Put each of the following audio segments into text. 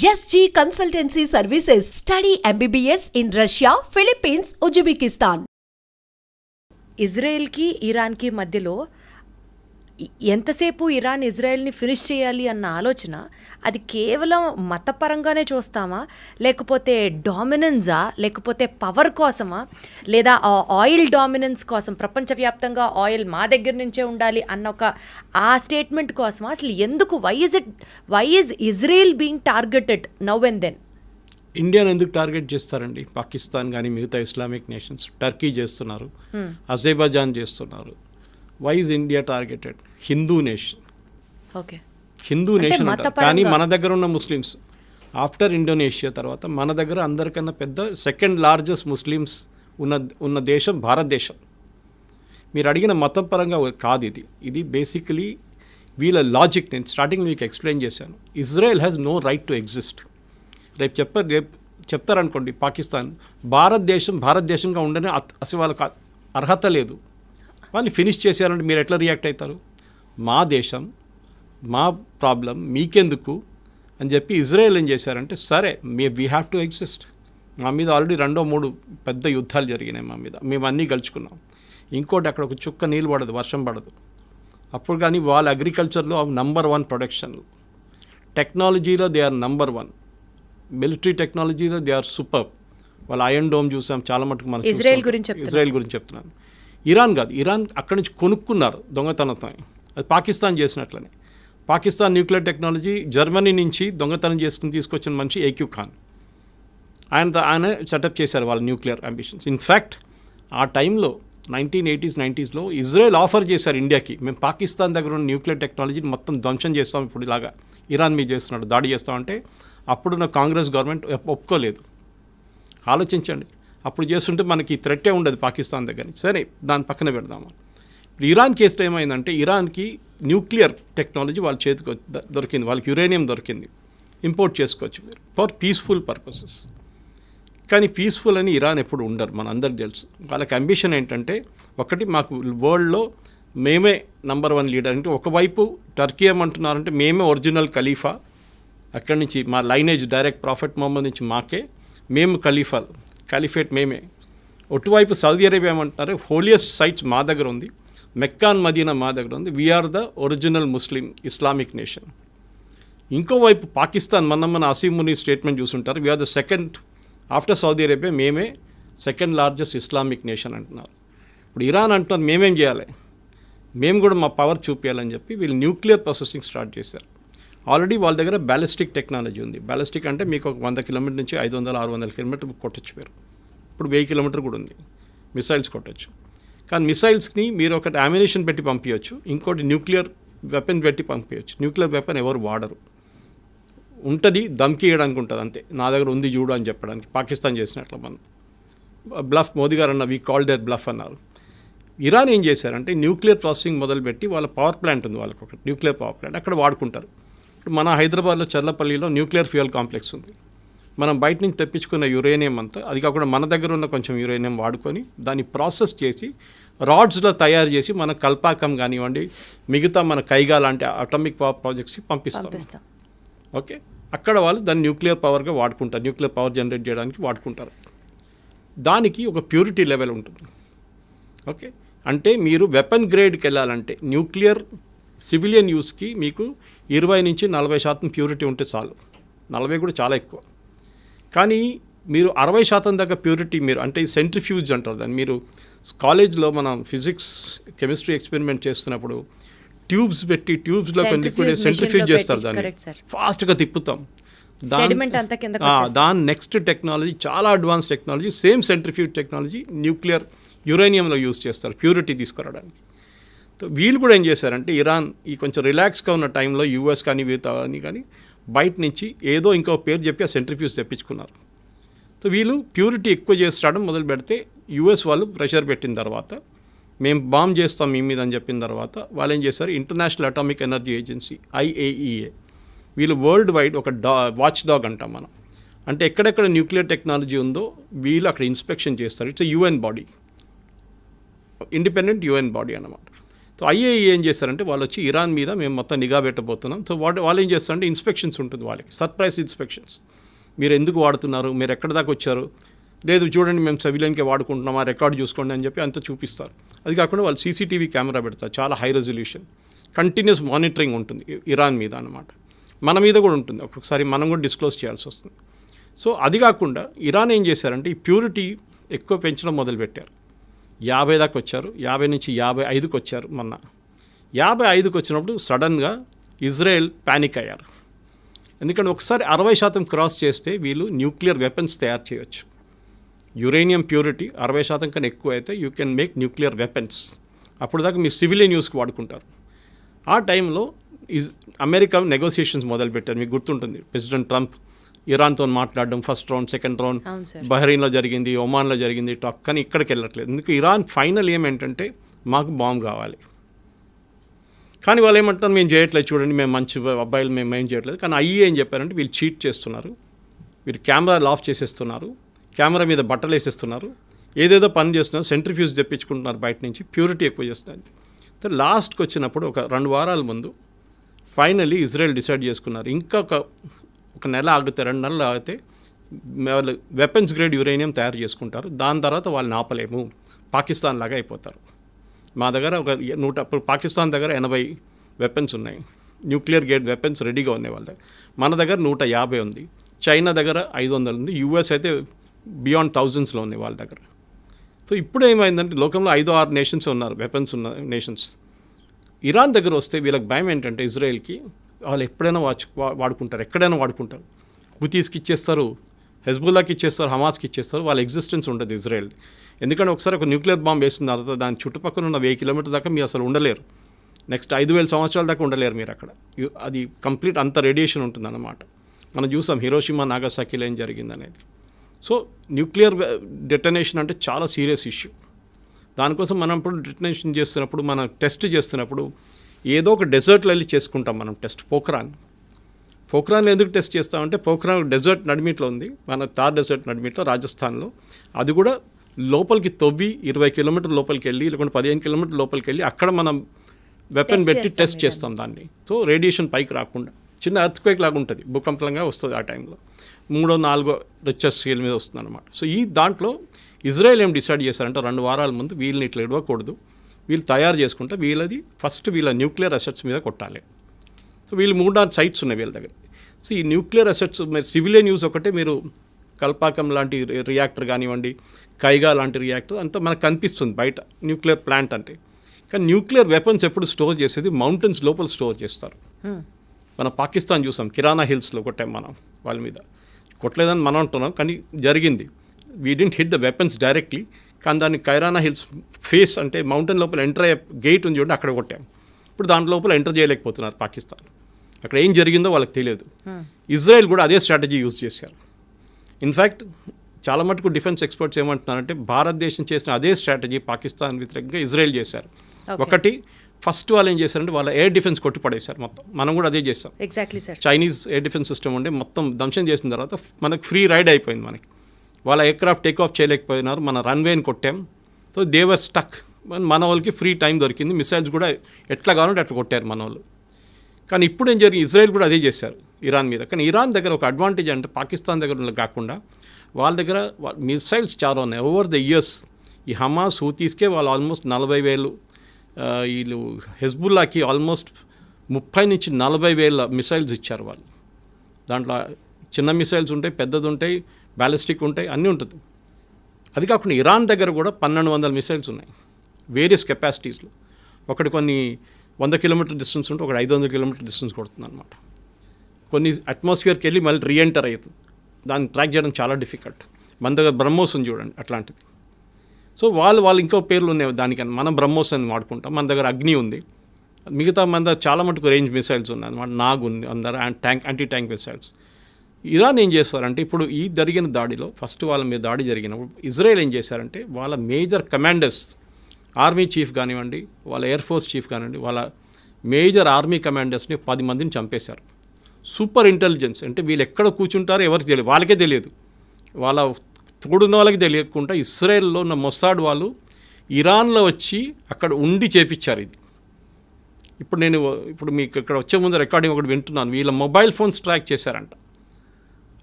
SG Consultancy Services. Study MBBS in Russia, Philippines, Uzbekistan. Israel की Iran के मध्यలో ఎంతసేపు ఇరాన్ ఇజ్రాయెల్ని ఫినిష్ చేయాలి అన్న ఆలోచన అది కేవలం మతపరంగానే చూస్తామా? లేకపోతే డామినెన్సా? లేకపోతే పవర్ కోసమా? లేదా ఆ ఆయిల్ డామినెన్స్ కోసం ప్రపంచవ్యాప్తంగా ఆయిల్ మా దగ్గర నుంచే ఉండాలి అన్న ఒక ఆ స్టేట్మెంట్ కోసమా? అసలు ఎందుకు? Why is it why is Israel being targeted now and then? ఇండియాను ఎందుకు టార్గెట్ చేస్తారండి? పాకిస్తాన్ కానీ మిగతా ఇస్లామిక్ నేషన్స్ టర్కీ చేస్తున్నారు అజైబాజాన్ చేస్తున్నారు. Why is India targeted Hindu nation okay Hindu nation అంటారు. కానీ మన దగ్గర ఉన్న ముస్లిమ్స్ ఆఫ్టర్ ఇండోనేషియా తర్వాత మన దగ్గర అందరికన్నా పెద్ద సెకండ్ లార్జెస్ట్ ముస్లిమ్స్ ఉన్న ఉన్న దేశం భారతదేశం. మీరు అడిగిన మతం పరంగా కాదు ఇది. ఇది బేసికలీ వీళ్ళ లాజిక్ నేను స్టార్టింగ్ మీకు ఎక్స్ప్లెయిన్ చేశాను. Israel has no right to exist రేపు చెప్ప రేపు చెప్తారనుకోండి పాకిస్తాన్. భారతదేశం భారతదేశంగా ఉండనే అసలు వాళ్ళకి అర్హత లేదు. వాళ్ళని ఫినిష్ చేసేయాలంటే మీరు ఎట్లా రియాక్ట్ అవుతారు? మా దేశం మా ప్రాబ్లం మీకెందుకు? అని చెప్పి ఇజ్రాయెల్ ఏం చేశారంటే సరే మీ వీ హ్యావ్ టు ఎగ్జిస్ట్ మా మీద ఆల్రెడీ రెండో మూడు పెద్ద యుద్ధాలు జరిగినాయి మా మీద. మేము అన్నీ గెలుచుకున్నాం. ఇంకోటి అక్కడ ఒక చుక్క నీళ్ళు పడదు వర్షం పడదు. అప్పుడు కానీ వాళ్ళ అగ్రికల్చర్లో నంబర్ వన్ ప్రొడక్షన్ టెక్నాలజీలో they are number one military టెక్నాలజీలో దే ఆర్ సూపర్ వాళ్ళ ఐరన్ డోమ్ చూసాం చాలా మటుకు మనం ఇజ్రాయెల్. గురించి. ఇజ్రాయెల్ గురించి చెప్తున్నాను. ఇరాన్ కాదు ఇరాన్ అక్కడి నుంచి కొనుక్కున్నారు దొంగతనంతో అది పాకిస్తాన్ చేసినట్లనే. పాకిస్తాన్ న్యూక్లియర్ టెక్నాలజీ జర్మనీ నుంచి దొంగతనం చేసుకుని తీసుకొచ్చిన మనిషి ఏక్యూ ఖాన్. ఆయన ఆయన సెటప్ చేశారు వాళ్ళ న్యూక్లియర్ అంబిషన్స్. ఇన్ఫ్యాక్ట్ ఆ టైంలో నైన్టీన్ ఎయిటీస్ నైంటీస్లో ఇజ్రాయెల్ ఆఫర్ చేశారు ఇండియాకి. మేము పాకిస్తాన్ దగ్గర ఉన్న న్యూక్లియర్ టెక్నాలజీని మొత్తం ధ్వంసం చేస్తాం ఇప్పుడు ఇలాగా. ఇరాన్ మీద చేస్తున్నాడు దాడి చేస్తామంటే అప్పుడున్న కాంగ్రెస్ గవర్నమెంట్ ఒప్పుకోలేదు. ఆలోచించండి. అప్పుడు చేస్తుంటే మనకి థ్రెట్టే ఉండదు పాకిస్తాన్ దగ్గర నుంచి. సరే దాని పక్కన పెడదాము. ఇప్పుడు ఇరాన్ కేసులో ఏమైందంటే ఇరాన్కి న్యూక్లియర్ టెక్నాలజీ వాళ్ళ చేతికి దొరికింది. వాళ్ళకి యురేనియం దొరికింది. ఇంపోర్ట్ చేసుకోవచ్చు మీరు. For peaceful purposes. కానీ పీస్ఫుల్ అని ఇరాన్ ఎప్పుడు ఉండరు. మన అందరికి తెలుసు. వాళ్ళకి అంబిషన్ ఏంటంటే ఒకటి మాకు వరల్డ్లో మేమే నంబర్ వన్ లీడర్. అంటే ఒకవైపు టర్కీ ఏమంటున్నారంటే మేమే ఒరిజినల్ ఖలీఫా. అక్కడి నుంచి మా లైనేజ్ డైరెక్ట్ ప్రాఫిట్ మొహమ్మద్ నుంచి మాకే. మేము ఖలీఫాలు. కాలిఫేట్ మేమే. ఒటువైపు సౌదీ అరేబియా ఏమంటున్నారు? హోలియస్ట్ సైట్స్ మా దగ్గర ఉంది. మెక్కాన్ మదీనా మా దగ్గర ఉంది. We are the original Muslim Islamic nation ఇంకోవైపు పాకిస్తాన్ మన మన అసీం స్టేట్మెంట్ చూసుంటారు. We are the second after Saudi Arabia మేమే సెకండ్ లార్జెస్ట్ ఇస్లామిక్ నేషన్ అంటున్నారు. ఇప్పుడు ఇరాన్ అంటున్నారు మేమేం చేయాలి? మేము కూడా మా పవర్ చూపించాలని చెప్పి వీళ్ళు న్యూక్లియర్ ప్రాసెసింగ్ స్టార్ట్ చేశారు. ఆల్రెడీ వాళ్ళ దగ్గర బ్యాలిస్టిక్ టెక్నాలజీ ఉంది. బ్యాలిస్టిక్ అంటే మీకు ఒక వంద కిలోమీటర్ నుంచి ఐదు వందల ఆరు వందల కిలోమీటర్ కొట్టచ్చు మీరు. ఇప్పుడు వెయ్యి కిలోమీటర్ కూడా ఉంది. మిసైల్స్ కొట్టచ్చు. కానీ మిసైల్స్ని మీరు ఒకటి అమ్యునేషన్ పెట్టి పంపించవచ్చు ఇంకోటి న్యూక్లియర్ వెపన్ పెట్టి పంపించవచ్చు న్యూక్లియర్ వెపన్ ఎవరు వాడరు. ఉంటుంది దమ్కి ఉంటుంది అంతే. నా దగ్గర ఉంది చూడు అని చెప్పడానికి. పాకిస్తాన్ చేసినట్లు మనం. బ్లఫ్ మోదీ గారు అన్న వీ కాల్ దేర్ బ్లఫ్ అన్నారు. ఇరాన్ ఏం చేశారంటే న్యూక్లియర్ ప్రాసెసింగ్ మొదలుపెట్టి వాళ్ళ పవర్ ప్లాంట్ ఉంది వాళ్ళకి ఒకటి న్యూక్లియర్ పవర్ ప్లాంట్ అక్కడ వాడుకుంటారు. మన హైదరాబాద్లో చల్లపల్లిలో న్యూక్లియర్ ఫ్యూయల్ కాంప్లెక్స్ ఉంది. మనం బయట నుంచి తెప్పించుకున్న యురేనియం అంతా అది కాకుండా మన దగ్గర ఉన్న కొంచెం యురేనియం వాడుకొని దాన్ని ప్రాసెస్ చేసి రాడ్స్లో తయారు చేసి మన కల్పాకం కానివ్వండి మిగతా మన కైగా లాంటి అటామిక్ పవర్ ప్రాజెక్ట్స్కి పంపిస్తాం. ఓకే? అక్కడ వాళ్ళు దాన్ని న్యూక్లియర్ పవర్గా వాడుకుంటారు. న్యూక్లియర్ పవర్ జనరేట్ చేయడానికి వాడుకుంటారు. దానికి ఒక ప్యూరిటీ లెవెల్ ఉంటుంది. ఓకే? అంటే మీరు వెపన్ గ్రేడ్కి వెళ్ళాలంటే న్యూక్లియర్ సివిలియన్ యూస్కి మీకు ఇరవై నుంచి నలభై శాతం ప్యూరిటీ ఉంటే చాలు. నలభై కూడా చాలా ఎక్కువ. కానీ మీరు అరవై శాతం దాకా ప్యూరిటీ మీరు అంటే సెంట్రిఫ్యూజ్ అంటారు దాన్ని. మీరు కాలేజ్లో మనం ఫిజిక్స్ కెమిస్ట్రీ ఎక్స్పెరిమెంట్ చేస్తున్నప్పుడు ట్యూబ్స్ పెట్టి ట్యూబ్స్లో కొన్ని లిక్విడ్ సెంట్రిఫ్యూజ్ చేస్తారు దాన్ని. ఫాస్ట్గా తిప్పుతాం. వచ్చేస్తుంది. దాని నెక్స్ట్ టెక్నాలజీ చాలా advance technology same centrifuge technology nuclear యురేనియంలో use చేస్తారు ప్యూరిటీ తీసుకురావడానికి. వీళ్ళు కూడా ఏం చేశారంటే ఇరాన్ ఈ కొంచెం రిలాక్స్గా ఉన్న టైంలో యూఎస్ కానీ వీతాని అని కానీ బయట నుంచి ఏదో ఇంకో పేరు చెప్పి ఆ సెంట్రిఫ్యూస్ తెప్పించుకున్నారు. సో వీళ్ళు ప్యూరిటీ ఎక్కువ చేస్తాడం మొదలు పెడితే యూఎస్ వాళ్ళు ప్రెషర్ పెట్టిన తర్వాత మేము బాంబ్ చేస్తాం మీ మీద అని చెప్పిన తర్వాత వాళ్ళు ఏం చేశారు? International Atomic Energy Agency IAEA. వీళ్ళు వరల్డ్ వైడ్ ఒక డా వాచ్ డాగ్ అంటాం మనం. అంటే ఎక్కడెక్కడ న్యూక్లియర్ టెక్నాలజీ ఉందో వీళ్ళు అక్కడ ఇన్స్పెక్షన్ చేస్తారు. It's UN body. Independent UN body అన్నమాట. సో ఐఏఈ ఏం చేస్తారంటే వాళ్ళు వచ్చి ఇరాన్ మీద మేము మొత్తం నిఘా పెట్టబోతున్నాం. సో వాళ్ళు వాళ్ళు ఏం చేస్తారంటే ఇన్స్పెక్షన్స్ ఉంటుంది వాళ్ళకి. సర్ప్రైజ్ ఇన్స్పెక్షన్స్ మీరు ఎందుకు వాడుతున్నారు? మీరు ఎక్కడి దాకా వచ్చారు? లేదు చూడండి మేము సివిలియన్కే వాడుకుంటున్నాం ఆ రికార్డ్ చూసుకోండి అని చెప్పి అంత చూపిస్తారు. అది కాకుండా వాళ్ళు సీసీటీవీ కెమెరా పెడతారు. చాలా హై రెజల్యూషన్ కంటిన్యూస్ మానిటరింగ్ ఉంటుంది. ఇరాన్ మీద అన్నమాట. మన మీద కూడా ఉంటుంది. ఒక్కొక్కసారి మనం కూడా డిస్క్లోజ్ చేయాల్సి వస్తుంది. సో అది కాకుండా ఇరాన్ ఏం చేశారంటే ఈ ప్యూరిటీ ఎక్కువ పెంచడం మొదలుపెట్టారు. యాభై దాకా వచ్చారు. యాభై నుంచి యాభై ఐదుకి వచ్చారు మొన్న. యాభై ఐదుకి వచ్చినప్పుడు సడన్గా ఇజ్రాయెల్ ప్యానిక్ అయ్యారు. ఎందుకంటే ఒకసారి అరవై శాతం క్రాస్ చేస్తే వీళ్ళు న్యూక్లియర్ వెపన్స్ తయారు చేయొచ్చు. యురేనియం ప్యూరిటీ అరవై శాతం కన్నా ఎక్కువ అయితే you can make nuclear weapons. అప్పుడు దాకా మీ సివిలియన్ యూస్కి వాడుకుంటారు. ఆ టైంలో ఇజ్ అమెరికా నెగోసియేషన్స్ మొదలుపెట్టారు. మీకు గుర్తుంటుంది. ప్రెసిడెంట్ ట్రంప్ ఇరాన్తో మాట్లాడడం ఫస్ట్ రౌండ్ సెకండ్ రౌండ్ బహ్రెయిన్లో జరిగింది ఒమాన్లో జరిగింది టాక్ కానీ ఇక్కడికి వెళ్ళట్లేదు. ఎందుకు? ఇరాన్ ఫైనల్ ఏమేంటంటే మాకు బాంబు కావాలి. కానీ వాళ్ళు ఏమంటారు మేము చేయట్లేదు చూడండి మేము మంచి అబ్బాయిలు మేము ఏం చేయట్లేదు. కానీ అయ్యి ఏం చెప్పారంటే వీళ్ళు చీట్ చేస్తున్నారు వీళ్ళు కెమెరాలు ఆఫ్ చేసేస్తున్నారు కెమెరా మీద బట్టలు వేసేస్తున్నారు ఏదేదో పని చేస్తున్నారు సెంట్రిఫ్యూజ్ తెప్పించుకుంటున్నారు బయట నుంచి ప్యూరిటీ ఎక్కువ చేస్తున్నారు. సో లాస్ట్కి వచ్చినప్పుడు ఒక రెండు వారాల ముందు ఫైనల్లీ ఇజ్రాయెల్ డిసైడ్ చేసుకున్నారు. ఇంకా ఒక నెల ఆగితే రెండు నెలలు ఆగితే వాళ్ళు వెపన్స్ గ్రేడ్ యురేనియం తయారు చేసుకుంటారు. దాని తర్వాత వాళ్ళని ఆపలేము. పాకిస్తాన్ లాగా అయిపోతారు. మా దగ్గర ఒక నూట ఇప్పుడు పాకిస్తాన్ దగ్గర ఎనభై వెపన్స్ ఉన్నాయి. న్యూక్లియర్ గేట్ వెపన్స్ రెడీగా ఉన్నాయి వాళ్ళ దగ్గర. మన దగ్గర నూట యాభై ఉంది. చైనా దగ్గర ఐదు వందలు ఉంది. యూఎస్ అయితే బియాండ్ థౌజండ్స్లో ఉన్నాయి వాళ్ళ దగ్గర. సో ఇప్పుడు ఏమైందంటే లోకంలో ఐదు ఆరు నేషన్స్ ఉన్నారు వెపన్స్ ఉన్న నేషన్స్ ఇరాన్ దగ్గర వస్తే వీళ్ళకి భయం ఏంటంటే ఇజ్రాయెల్కి వాళ్ళు ఎప్పుడైనా వాచ్ వా- వాడుకుంటారు. ఎక్కడైనా వాడుకుంటారు. హుతీస్కి ఇచ్చేస్తారు హెజ్బుల్లాకి ఇచ్చేస్తారు హమాస్కి ఇచ్చేస్తారు వాళ్ళ ఎగ్జిస్టెన్స్ ఉండదు ఇజ్రాయెల్ ఎందుకంటే ఒకసారి ఒక న్యూక్లియర్ బాంబ్ వేసిన తర్వాత దాని చుట్టుపక్కల ఉన్న వెయ్యి కిలోమీటర్ దాకా మీరు అసలు ఉండలేరు. నెక్స్ట్ ఐదు వేల సంవత్సరాల దాకా ఉండలేరు మీరు అక్కడ. అది కంప్లీట్ అంత రేడియేషన్ ఉంటుందన్నమాట. మనం చూసాం హిరోషిమా నాగసాకిలో ఏం జరిగింది అనేది సో న్యూక్లియర్ డెటనేషన్ అంటే చాలా సీరియస్ ఇష్యూ. దానికోసం మనం ఇప్పుడు డిటనేషన్ చేస్తున్నప్పుడు మనం టెస్ట్ చేస్తున్నప్పుడు ఏదో ఒక డెజర్ట్లో వెళ్ళి చేసుకుంటాం మనం టెస్ట్ పోఖ్రాన్. పోఖ్రాన్ ఎందుకు టెస్ట్ చేస్తామంటే పోఖ్రాన్ డెజర్ట్ నడిమిట్లో ఉంది. మన తార్ డెజర్ట్ నడిమిట్లో రాజస్థాన్లో. అది కూడా లోపలికి తవ్వి ఇరవై కిలోమీటర్ లోపలికి వెళ్ళి లేకుంటే పదిహేను కిలోమీటర్ లోపలికి వెళ్ళి అక్కడ మనం వెపన్ పెట్టి టెస్ట్. చేస్తాం దాన్ని. సో రేడియేషన్ పైకి రాకుండా. చిన్న ఎర్త్క్వేక్ లాగా ఉంటుంది. భూకంపంగా వస్తుంది ఆ టైంలో మూడో నాలుగో రిచెస్ స్కేల్ మీద వస్తుంది అనమాట సో ఈ దాంట్లో ఇజ్రాయెల్ ఏం డిసైడ్ చేశారంటే రెండు వారాల ముందు వీళ్ళని ఇట్లా ఇవ్వకూడదు వీళ్ళు తయారు చేసుకుంటే వీళ్ళది ఫస్ట్ వీళ్ళ న్యూక్లియర్ అసెట్స్ మీద కొట్టాలి. సో వీళ్ళు మూడు నాలుగు సైట్స్ ఉన్నాయి వీళ్ళ దగ్గర. సో ఈ న్యూక్లియర్ అసెట్స్ మీరు సివిలియన్ యూస్ ఒకటే మీరు కల్పాకం లాంటి రియాక్టర్ కానివ్వండి కైగా లాంటి రియాక్టర్ అంతా మనకు కనిపిస్తుంది బయట న్యూక్లియర్ ప్లాంట్ అంటే. కానీ న్యూక్లియర్ వెపన్స్ ఎప్పుడు స్టోర్ చేసేది? మౌంటైన్స్ లోపల స్టోర్ చేస్తారు. మన పాకిస్తాన్ చూసాం కిరాణా హిల్స్లో కొట్టాం మనం వాళ్ళ మీద. కొట్టలేదని మనం అంటున్నాం కానీ జరిగింది. We didn't hit the weapons directly కానీ దాన్ని కైరానా హిల్స్ ఫేస్ అంటే మౌంటైన్ లోపల ఎంటర్ అయ్యే గేట్ ఉంది చూడండి అక్కడ కొట్టాం. ఇప్పుడు దాని లోపల ఎంటర్ చేయలేకపోతున్నారు పాకిస్తాన్. అక్కడ ఏం జరిగిందో వాళ్ళకి తెలియదు. ఇజ్రాయెల్ కూడా అదే స్ట్రాటజీ యూజ్ చేశారు. ఇన్ఫ్యాక్ట్ చాలా మటుకు డిఫెన్స్ ఎక్స్పర్ట్స్ ఏమంటున్నారంటే భారతదేశం చేసిన అదే స్ట్రాటజీ పాకిస్తాన్ వ్యతిరేకంగా ఇజ్రాయెల్ చేశారు. ఒకటి ఫస్ట్ వాళ్ళు ఏం చేశారంటే వాళ్ళ ఎయిర్ డిఫెన్స్ కొట్టి పడేశారు మొత్తం. మనం కూడా అదే చేస్తాం exactly sir Chinese air defence system ఉండే మొత్తం ధ్వంసం చేసిన తర్వాత మనకు ఫ్రీ రైడ్ అయిపోయింది మనకి. వాళ్ళ ఎయిర్క్రాఫ్ట్ టేక్ ఆఫ్ చేయలేకపోయినారు మన రన్వేని కొట్టాం. సో దేవర్ స్టక్ మన వాళ్ళకి ఫ్రీ టైం దొరికింది. మిసైల్స్ కూడా ఎట్లా కావాలంటే అట్లా కొట్టారు మన వాళ్ళు. కానీ ఇప్పుడు ఏం జరిగింది? ఇజ్రాయెల్ కూడా అదే చేశారు ఇరాన్ మీద. కానీ ఇరాన్ దగ్గర ఒక అడ్వాంటేజ్ అంటే పాకిస్తాన్ దగ్గర కాకుండా వాళ్ళ దగ్గర మిసైల్స్ చాలా ఉన్నాయి. ఓవర్ ద ఇయర్స్ ఈ హమాస్ హూతీస్కే వాళ్ళు ఆల్మోస్ట్ నలభై వేలు వీళ్ళు హెజ్బుల్లాకి ఆల్మోస్ట్ ముప్పై నుంచి నలభై వేల మిసైల్స్ ఇచ్చారు వాళ్ళు. దాంట్లో చిన్న మిసైల్స్ ఉంటాయి పెద్దది ఉంటాయి. బ్యాలిస్టిక్ ఉంటాయి అన్నీ ఉంటుంది. అది కాకుండా ఇరాన్ దగ్గర కూడా పన్నెండు వందల మిసైల్స్ ఉన్నాయి వేరియస్ కెపాసిటీస్లో. ఒకటి కొన్ని వంద కిలోమీటర్ డిస్టెన్స్ ఉంటే ఒకటి ఐదు వందల కిలోమీటర్ డిస్టెన్స్ కొడుతుంది అనమాట కొన్ని అట్మాస్ఫియర్కి వెళ్ళి మళ్ళీ రీఎంటర్ అవుతుంది దాన్ని ట్రాక్ చేయడం చాలా డిఫికల్ట్. మన దగ్గర బ్రహ్మోస్ ఉంది చూడండి అట్లాంటిది. సో వాళ్ళు వాళ్ళు ఇంకో పేర్లు ఉన్నాయి దానికని మనం బ్రహ్మోస్ అని వాడుకుంటాం. మన దగ్గర అగ్ని ఉంది. మిగతా మన దగ్గర చాలా మటుకు రేంజ్ మిసైల్స్ ఉన్నాయి అనమాట నాగ్ ఉంది అందరు tank anti tank missiles. Iran ఏం చేస్తారంటే ఇప్పుడు ఈ జరిగిన దాడిలో ఫస్ట్ వాళ్ళ మీద దాడి జరిగినప్పుడు ఇజ్రాయెల్ ఏం చేశారంటే వాళ్ళ మేజర్ కమాండర్స్ ఆర్మీ చీఫ్ కానివ్వండి వాళ్ళ ఎయిర్ ఫోర్స్ చీఫ్ కానివ్వండి వాళ్ళ మేజర్ ఆర్మీ కమాండర్స్ని పది మందిని చంపేశారు. సూపర్ ఇంటెలిజెన్స్ అంటే వీళ్ళు ఎక్కడ కూర్చుంటారో ఎవరికి తెలియదు వాళ్ళకే తెలియదు. వాళ్ళ తోడున్న వాళ్ళకి తెలియకుండా ఇస్రాయెల్లో ఉన్న మొస్సాడ్ వాళ్ళు ఇరాన్లో వచ్చి అక్కడ ఉండి చేపించారు ఇది. ఇప్పుడు నేను ఇప్పుడు మీకు ఇక్కడ వచ్చే ముందు రికార్డింగ్ ఒకటి వింటున్నాను. వీళ్ళ మొబైల్ ఫోన్స్ ట్రాక్ చేశారంట.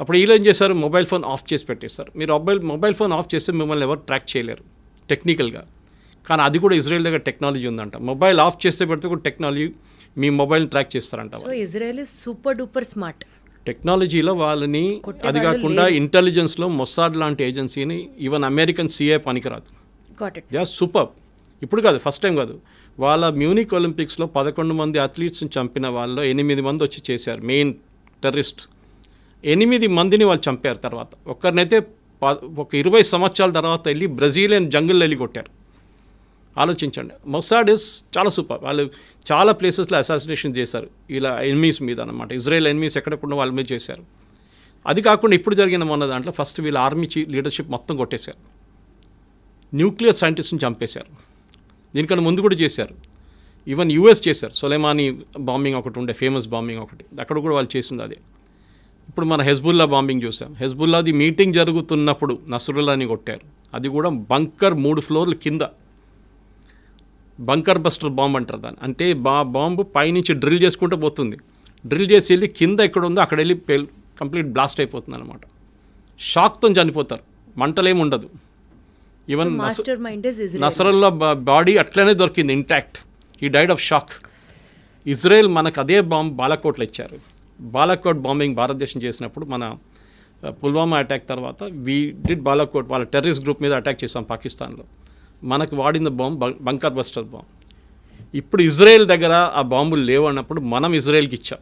అప్పుడు వీళ్ళు ఏం చేశారు మొబైల్ ఫోన్ ఆఫ్ చేసి పెట్టేశారు. మీరు మొబైల్ మొబైల్ ఫోన్ ఆఫ్ చేస్తే మిమ్మల్ని ఎవరు ట్రాక్ చేయలేరు టెక్నికల్గా. కానీ అది కూడా ఇజ్రాయెల్ దగ్గర టెక్నాలజీ ఉందంట. మొబైల్ ఆఫ్ చేస్తే పెడితే కూడా టెక్నాలజీ మీ మొబైల్ని ట్రాక్ చేస్తారంట ఇజ్రాయెల్ సూపర్ డూపర్ స్మార్ట్ టెక్నాలజీలో వాళ్ళని అది వాళ్ళు కాకుండా ఇంటెలిజెన్స్లో మొసాడ్ లాంటి ఏజెన్సీని ఈవెన్ అమెరికన్ సిఏ పనికిరాదు. దే ఆర్ సూపర్ ఇప్పుడు కాదు ఫస్ట్ టైం కాదు. వాళ్ళ మ్యూనిక్ ఒలింపిక్స్లో పదకొండు మంది అథ్లీట్స్ని చంపిన వాళ్ళలో ఎనిమిది మంది వచ్చి చేశారు మెయిన్ టెర్రరిస్ట్ ఎనిమిది మందిని వాళ్ళు చంపారు తర్వాత. ఒక్కరినైతే ప ఒక ఇరవై సంవత్సరాల తర్వాత వెళ్ళి బ్రెజిలియన్ జంగిల్ వెళ్ళి కొట్టారు. ఆలోచించండి. మొసాడ్ ఇస్ చాలా సూపర్. వాళ్ళు చాలా ప్లేసెస్లో అసాసినేషన్ చేశారు. ఇలా ఎనిమీస్ మీద అనమాట ఇజ్రాయెల్ ఎనిమీస్ ఎక్కడకుండా వాళ్ళ మీద చేశారు. అది కాకుండా ఇప్పుడు జరిగిన మొన్న దాంట్లో ఫస్ట్ వీళ్ళ ఆర్మీ చీ లీడర్షిప్ మొత్తం కొట్టేశారు. న్యూక్లియర్ సైంటిస్ట్ని చంపేశారు. దీనికన్నా ముందు కూడా చేశారు. ఈవెన్ యూఎస్ చేశారు. సొలేమానీ బాంబింగ్ ఒకటి ఉండే ఫేమస్ బాంబింగ్ ఒకటి. అక్కడ కూడా వాళ్ళు చేసింది అదే. ఇప్పుడు మన హెజ్బుల్లా బాంబింగ్ చూసాం. హెజ్బుల్లాది మీటింగ్ జరుగుతున్నప్పుడు నసురుల్లాని కొట్టారు. అది కూడా బంకర్ మూడు ఫ్లోర్లు కింద. బంకర్ బస్టర్ బాంబ్ అంటారు దాన్ని. అంటే బా బాంబు పైనుంచి డ్రిల్ చేసుకుంటూ పోతుంది. డ్రిల్ చేసి వెళ్ళి కింద ఎక్కడ ఉందో అక్కడ వెళ్ళి పేల్ కంప్లీట్ బ్లాస్ట్ అయిపోతుంది అనమాట షాక్తో చనిపోతారు. మంటలేమి ఉండదు. ఈవెన్ నసరల్లో బాడీ అట్లనే దొరికింది ఇంటాక్ట్ ఈ డైడ్ ఆఫ్ షాక్ ఇజ్రాయెల్ మనకు అదే బాంబ్ బాలకోట్లో ఇచ్చారు. బాలాకోట్ బాంబింగ్ భారతదేశం చేసినప్పుడు మన పుల్వామా అటాక్ తర్వాత వీ డిడ్ బాలాకోట్ వాళ్ళ టెర్రరిస్ట్ గ్రూప్ మీద అటాక్ చేసాం పాకిస్తాన్లో. మనకు వాడిన బాంబ్ బంకర్ బస్టర్ బాంబ్ ఇప్పుడు ఇజ్రాయెల్ దగ్గర ఆ బాంబులు లేవు అన్నప్పుడు మనం ఇజ్రాయెల్కి ఇచ్చాం.